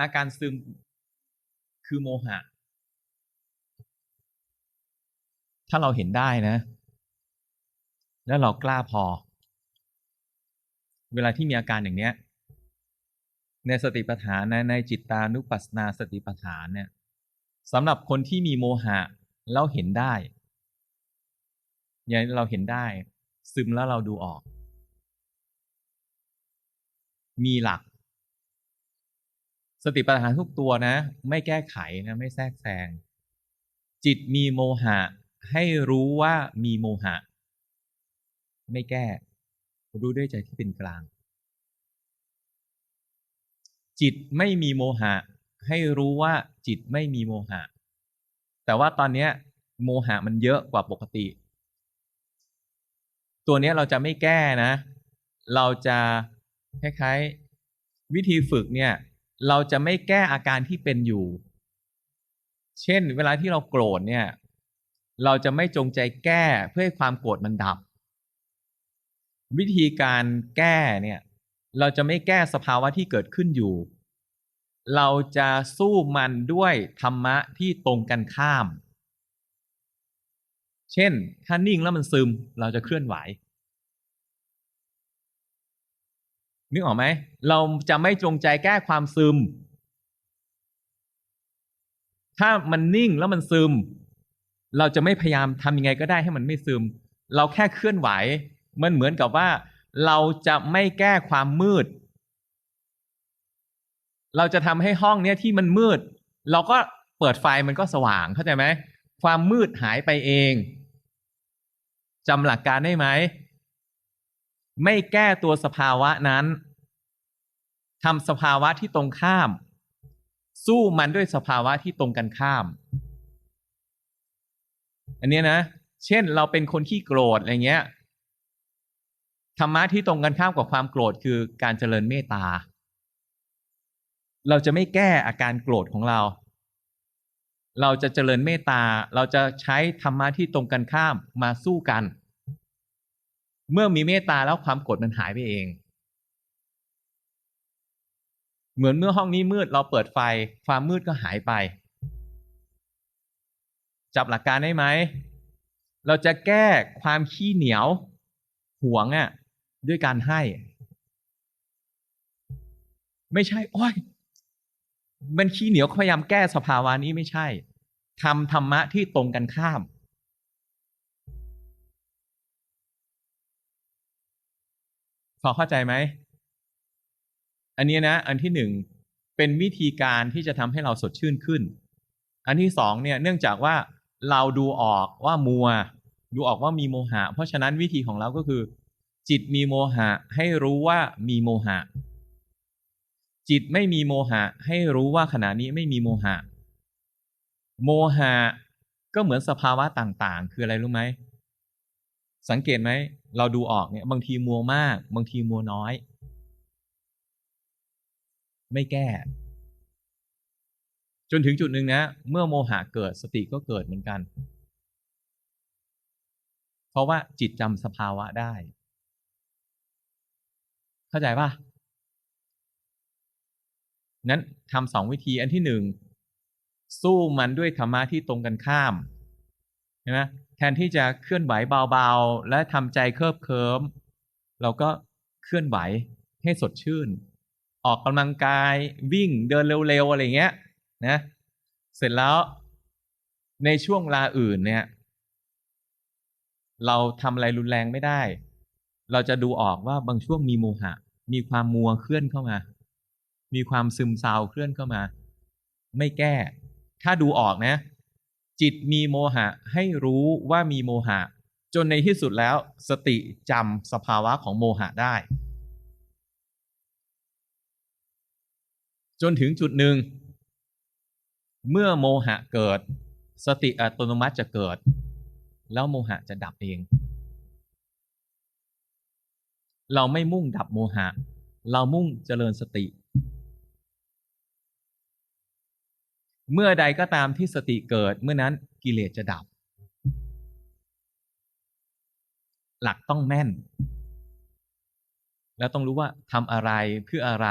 อาการซึมคือโมหะ ถ้าเราเห็นได้นะ แล้วเรากล้าพอ เวลาที่มีอาการอย่างเนี้ย ในสติปัฏฐานในจิตตานุปัสสนาสติปัฏฐานเนี่ยสำหรับคนที่มีโมหะแล้วเห็นได้อย่างเราเห็นได้ ซึมแล้วเราดูออก มีหลัก สติปัฏฐานทุกตัวนะ ไม่แก้ไขนะไม่แทรกแซงจิตมีโมหะ ให้รู้ว่ามีโมหะ ไม่แก้ รู้ด้วยใจที่เป็นกลาง จิตไม่มีโมหะ ให้รู้ว่าจิตไม่มีโมหะ แต่ว่าตอนนี้โมหะมันเยอะกว่าปกติ ตัวนี้เราจะไม่แก้นะ เราจะคล้ายๆ วิธีฝึกเนี่ย เราจะไม่แก้อาการที่เป็นอยู่ เช่น เวลาที่เราโกรธเนี่ย เราจะไม่จงใจแก้เพื่อให้ความโกรธมันดับ วิธีการแก้เนี่ย เราจะไม่แก้สภาวะที่เกิดขึ้นอยู่ เราจะสู้มันด้วยธรรมะที่ตรงกันข้าม เช่น ถ้านิ่งแล้วมันซึม เราจะเคลื่อนไหว นึกออกไหม เราจะไม่จงใจแก้ความซึม ถ้ามันนิ่งแล้วมันซึม เราจะไม่พยายามทำยังไงก็ได้ให้มันไม่ซึม เราแค่เคลื่อนไหว มันเหมือนกับว่า เราจะไม่แก้ความมืด เราจะทำให้ห้องเนี้ยที่มันมืด เราก็เปิดไฟมันก็สว่างเข้าใจไหม ความมืดหายไปเองจำหลักการได้ไหม ไม่แก้ตัวสภาวะนั้นทำสภาวะที่ตรงข้าม สู้มันด้วยสภาวะที่ตรงกันข้าม อันนี้นะ เช่นเราเป็นคนขี้โกรธอะไรเงี้ยธรรมะที่ตรงกันข้ามกับความโกรธคือการเจริญเมตตา เราจะไม่แก้อาการโกรธของเรา เราจะเจริญเมตตา เราจะใช้ธรรมะที่ตรงกันข้ามมาสู้กัน เมื่อมีเมตตาแล้วความโกรธมันหายไปเอง เหมือนเมื่อห้องนี้มืดเราเปิดไฟ ความมืดก็หายไป จับหลักการได้ไหม เราจะแก้ความขี้เหนียวหวงอะ่ะด้วยการให้ ไม่ใช่ โอ้ยมันขี้เหนียวพยายามแก้สภาวะนี้ไม่ใช่ทำธรรมะที่ตรงกันข้าม พอเข้าใจไหม อันนี้นะ อันที่หนึ่งเป็นวิธีการที่จะทำให้เราสดชื่นขึ้น อันที่สองเนี่ย เนื่องจากว่าเราดูออกว่ามัว ดูออกว่ามีโมหะ เพราะฉะนั้นวิธีของเราก็คือ จิตมีโมหะ ให้รู้ว่ามีโมหะ จิตไม่มีโมหะ ให้รู้ว่าขณะนี้ไม่มีโมหะ โมหะก็เหมือนสภาวะต่างๆ คืออะไรรู้ไหม สังเกตไหม เราดูออกเนี่ย บางทีมัวมาก บางทีมัวน้อย ไม่แก้ จนถึงจุดหนึ่งนะ เมื่อโมหะเกิดสติก็เกิดเหมือนกัน เพราะว่าจิตจำสภาวะได้ เข้าใจป่ะนั้นทำสองวิธีอันที่หนึ่งสู้มันด้วยธรรมะที่ตรงกันข้ามใช่ไหม แทนที่จะเคลื่อนไหวเบาๆ และทำใจเคลิบเคลิ้มเราก็เคลื่อนไหวให้สดชื่น ออกกำลังกายวิ่งเดินเร็วๆ อะไรเงี้ยนะเสร็จแล้วในช่วงลาอื่นเนี่ย เราทำอะไรรุนแรงไม่ได้ เราจะดูออกว่าบางช่วงมีโมหะ มีความมัวเคลื่อนเข้ามา มีความซึมเศร้าเคลื่อนเข้ามา ไม่แก้ ถ้าดูออกนะ จิตมีโมหะให้รู้ว่ามีโมหะ จนในที่สุดแล้วสติจำสภาวะของโมหะได้ จนถึงจุดหนึ่ง เมื่อโมหะเกิด สติอัตโนมัติจะเกิด แล้วโมหะจะดับเอง เราไม่มุ่งดับโมหะ เรามุ่งเจริญสติ เมื่อใดก็ตามที่สติเกิดเมื่อนั้นกิเลสจะดับ หลักต้องแม่น แล้วต้องรู้ว่าทำอะไรเพื่ออะไร